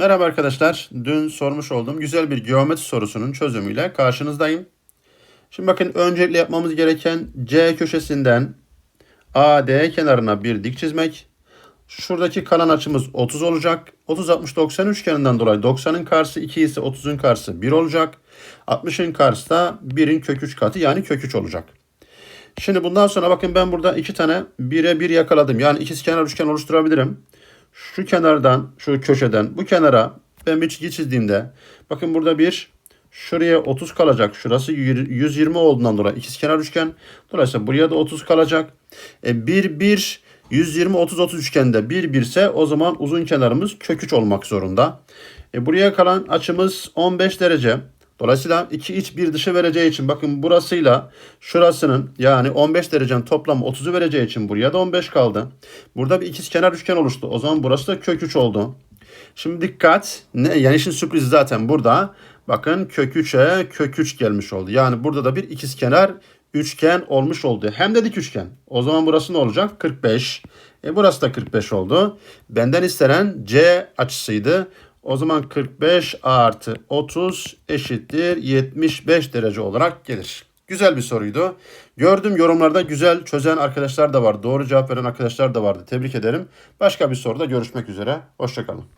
Merhaba arkadaşlar. Dün sormuş olduğum güzel bir geometri sorusunun çözümüyle karşınızdayım. Şimdi bakın öncelikle yapmamız gereken C köşesinden AD kenarına bir dik çizmek. Şuradaki kalan açımız 30 olacak. 30 60 90 üçgeninden dolayı 90'ın karşısı 2 ise 30'un karşısı 1 olacak. 60'ın karşısı da 1'in kök 3 katı yani kök 3 olacak. Şimdi bundan sonra bakın ben burada iki tane 1'e 1 yakaladım. Yani ikizkenar üçgen oluşturabilirim. Şu kenardan, şu köşeden bu kenara ben bir çizgi çizdiğimde bakın burada bir şuraya 30 kalacak. Şurası 120 olduğundan dolayı ikizkenar üçgen. Dolayısıyla buraya da 30 kalacak. E 1 1 120 30 30 üçgende 1 1 ise o zaman uzun kenarımız kök 3 olmak zorunda. E buraya kalan açımız 15 derece. Dolayısıyla iki iç bir dışı vereceği için bakın burasıyla şurasının yani 15 derecenin toplamı 30'u vereceği için buraya da 15 kaldı. Burada bir ikizkenar üçgen oluştu. O zaman burası da kök 3 oldu. Şimdi dikkat. Ne? Yani işin sürprizi zaten burada. Bakın kök 3'e kök 3 gelmiş oldu. Yani burada da bir ikizkenar üçgen olmuş oldu. Hem de dik üçgen. O zaman burası ne olacak? 45. E burası da 45 oldu. Benden istenen C açısıydı. O zaman 45 artı 30 eşittir 75 derece olarak gelir. Güzel bir soruydu. Gördüm yorumlarda güzel çözen arkadaşlar da var. Doğru cevap veren arkadaşlar da vardı. Tebrik ederim. Başka bir soruda görüşmek üzere. Hoşçakalın.